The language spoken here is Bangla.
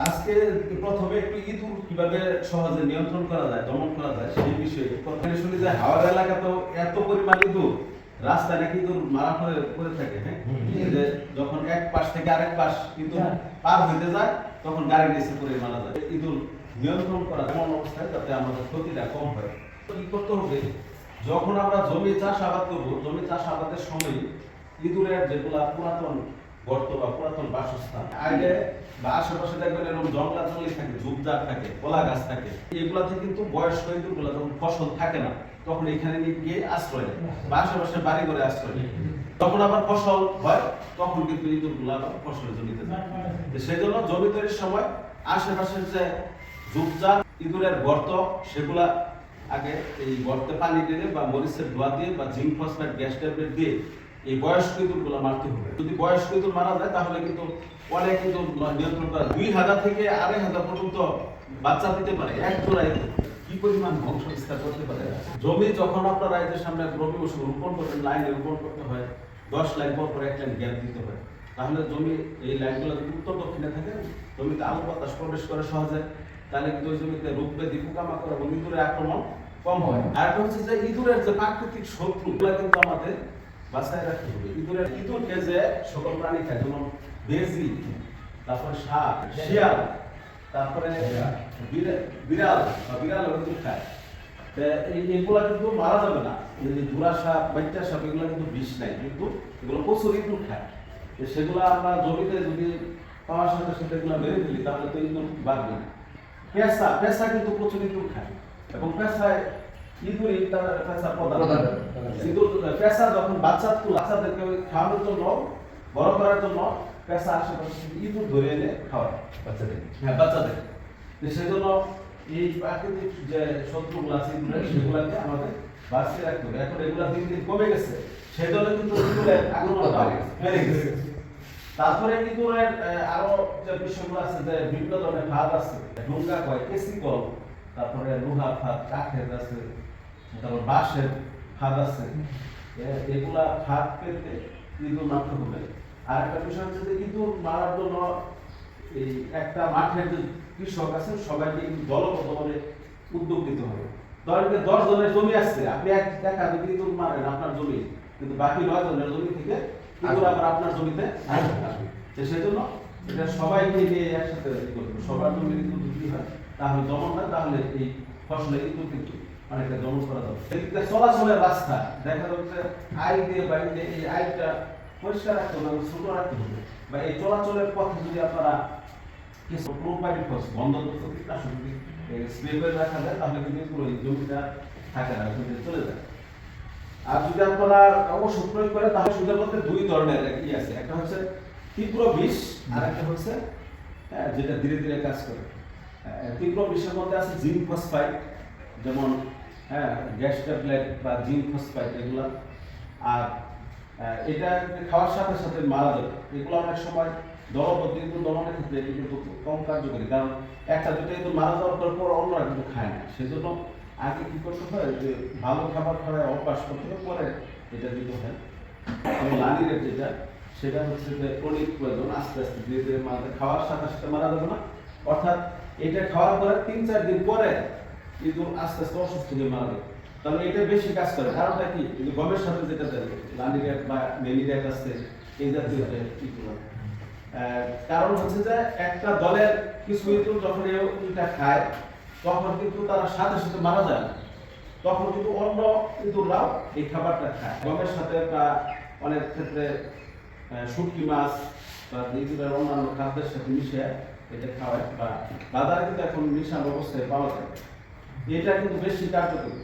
আজকে প্রথমে একটু ইঁদুর কীভাবে সহজে নিয়ন্ত্রণ করা যায় দমন করা যায় সেই বিষয়ে প্রথমে শুনি যে হাওড় এলাকা তো এত পরিমাণ ইঁদুর রাস্তায় নাকি ইঁদুর মারা পড়ে থাকে হ্যাঁ? যে যখন এক পাশ থেকে আরেক পাশ কিন্তু পার হইতে যায় তখন গাড়ি নিচে পড়ে মারা যায়। ইঁদুর নিয়ন্ত্রণ করা এমন অবস্থায় যাতে আমাদের ক্ষতিটা কম হয়। কি করতে হবে? যখন আমরা জমি চাষ আবাদ করব জমি চাষ আবাদের সময় ইঁদুরের যেগুলা পুরাতন গর্ত বা পুরাতন বাসস্থান। আগে বা আশেপাশে দেখবেন এরকম জঙ্গলা জঙ্গলি থাকে থাকে, কলা গাছ থাকে। এগুলাতে কিন্তু বয়স্ক যখন ফসল থাকে না, তখন এখানে গিয়ে আশ্রয় নেয়। বা আশেপাশে বাড়ি করে আশ্রয় নেয়। তখন আবার ফসল হয়, তখন কিন্তু আবার ফসলের জমিতে যায়। সেই জন্য জমি তৈরির সময় আশেপাশের যে ঝুপঝাড় ইঁদুরের গর্ত, সেগুলা আগে এই গর্তে পানি দিলে বা মরিচের ধোয়া দিয়ে বা জিঙ্ক ফসফেট গ্যাস ট্যাবলেট দিয়ে এই বয়স্ক ইঁদুরগুলো মারতে হবে? যদি বয়স্ক ইঁদুর মারা যায়, তাহলে কিন্তু অনেক ইঁদুর নিয়ন্ত্রণ করা দুই হাজার থেকে আড়াই হাজার পর্যন্ত বাচ্চা দিতে পারে, এক জোড়া কি পরিমাণ বংশ বিস্তার করতে পারে? জমি যখন সামনে রবি ওষুধ রোপণ লাইনে রোপণ করতে হয়, দশ লাইন পর পর এক লাইন গ্যাপ দিতে হয়। তাহলে জমি, এই লাইনগুলো যদি উত্তর দক্ষিণে থাকে, জমিতে আলো বাতাস প্রবেশ করে সহজে। তাহলে কিন্তু ওই জমিতে রোগ ব্যাধি পোকামাকড় এবং ইঁদুরের আক্রমণ কম হয়। আর হচ্ছে যে ইঁদুরের যে প্রাকৃতিক শত্রুগুলো কিন্তু আমাদের বাসায় রাখতে হবে। ইঁদুরের ইঁদুরকে যে সকল প্রাণী খায়, যেমন বেজি, তারপরে সাপ, শিয়াল, তারপরে বিড়া- বিড়াল বা বিড়াল ইঁদুর খায়। এগুলা কিন্তু মারা যাবে না। ধুরা সাপ বাচ্চা সাপ, এগুলো কিন্তু বিষ নাই, কিন্তু এগুলো প্রচুর ইঁদুর খায়। সেগুলো আমরা জমিতে যদি পাওয়ার সাথে সাথে এগুলো মেরে ফেলি, তাহলে তো ইঁদুর বাড়বে না। পেঁচা পেঁচা কিন্তু প্রচুর ইঁদুর খায়। এবং পেঁচায় তার প্রধান। ইঁদুর পেঁচা যখন বাচ্চা বাচ্চাদেরকে খাওয়ানোর জন্য বড় করার জন্য আশেপাশে ইঁদুর ধরে এনে খাওয়ায় বাচ্চাদের। হ্যাঁ বাচ্চাদের। সেই এই প্রাকৃতিক যে শত্রুগুলো আছে সেগুলাকে আমাদের বাঁচিয়ে রাখতে হবে। এখন এগুলা দিন দিন কমে গেছে। সেই জন্য কিন্তু ইঁদুরের আক্রমণটা বেড়ে গেছে। তারপরে ইঁদুরের আরও যে বিষয়গুলো আছে যে বিভিন্ন ধরনের ফাঁদ আছে ডুঙ্গা কয় কেসি কল তারপরে লোহা ফাঁদ কাঠের আছে, তারপর বাঁশের ফাঁদ আছে। এগুলা ফাঁদ পেতে ইঁদুর মারতে হবে আর একটা বিষয় হচ্ছে যে ইঁদুর মারার জন্য এই একটা মাঠের যে কৃষক আছে, সবাইকে কিন্তু দলবদ্ধভাবে উদ্যোগ নিতে হবে। ধরেন দশ জনের জমি আছে, আপনি এক টাকা যদি ইঁদুর মারেন আপনার জমি, কিন্তু বাকি নয় জনের জমি থেকে ইঁদুর আবার আপনার জমিতে আসবে। আসবে তো সেই জন্য এটা সবাইকে নিয়ে একসাথে হবে। সবার জমি কিন্তু হয়। তাহলে দমন না তাহলে এই ফসলে কিন্তু কিন্তু অনেকটা দমন করা যাবে এদিকে চলাচলের রাস্তা। দেখা যাচ্ছে আই দিয়ে বাইরে দিয়ে এই আইটা পরিষ্কার রাখতে হবে ছোট রাখতে হবে। বা এই চলাচলের পথে যদি আপনারা কিছু প্রোপাইড ফোর্স বন্ধ করতে কীটনাশক যদি স্প্রে করে রাখা যায় তাহলে কিন্তু পুরো এই জমিটা থাকে না চলে যায়। আর যদি আপনারা ওষুধ প্রয়োগ করে তাহলে ওষুধের মধ্যে দুই ধরনের ই আছে। একটা হচ্ছে তীব্র বিষ আর একটা হচ্ছে হ্যাঁ, যেটা ধীরে ধীরে কাজ করে। তীব্র বিষের মধ্যে আছে জিঙ্ক ফসফাইড যেমন হ্যাঁ গ্যাস ট্যাবলেট বা জিঙ্ক ফসফাইড এগুলা। আর এটা খাওয়ার সাথে সাথে মারা যাবে এগুলো অনেক সময় দলবদ্ধ কিন্তু দমনের ক্ষেত্রে এটি কিন্তু কম কার্যকরী। কারণ একটা দুটো কিন্তু মারা যাওয়ার পর অন্যরা কিন্তু খায় না। সেজন্য আগে কি করতে হয় যে ভালো খাবার খাওয়ার অভ্যাস করতে হবে পরে এটা দিতে হয়। এবং লানিরের যেটা, সেটা হচ্ছে যে ক্রনিক প্রয়োজন, আস্তে আস্তে ধীরে ধীরে মারা। খাওয়ার সাথে সাথে মারা যাবে না। অর্থাৎ এটা খাওয়ার পরে তিন, চার দিন পরে কিন্তু আস্তে আস্তে অসুস্থ হয়ে মারা যায়। তাহলে এটা বেশি কাজ করে। কারণটা কি? কিন্তু গমের সাথে যেটা দেবে লানিরেট বা মেনিরেট আছে, এই জাতীয়। কারণ হচ্ছে যে একটা দলের কিছু ইঁদুর যখন এটা খায়, তখন কিন্তু তারা সাথে সাথে মারা যায় তখন কিন্তু অন্য ইঁদুররাও এই খাবারটা খায়। গমের সাথে বা অনেক ক্ষেত্রে শুটকি মাছ বা ইঁদুরের অন্যান্য খাদ্যের সাথে মিশে এটা খাওয়ায় বা বাজারে কিন্তু এখন মিশানো অবস্থায় পাওয়া যায়। এটা কিন্তু বেশি কার্যকরী।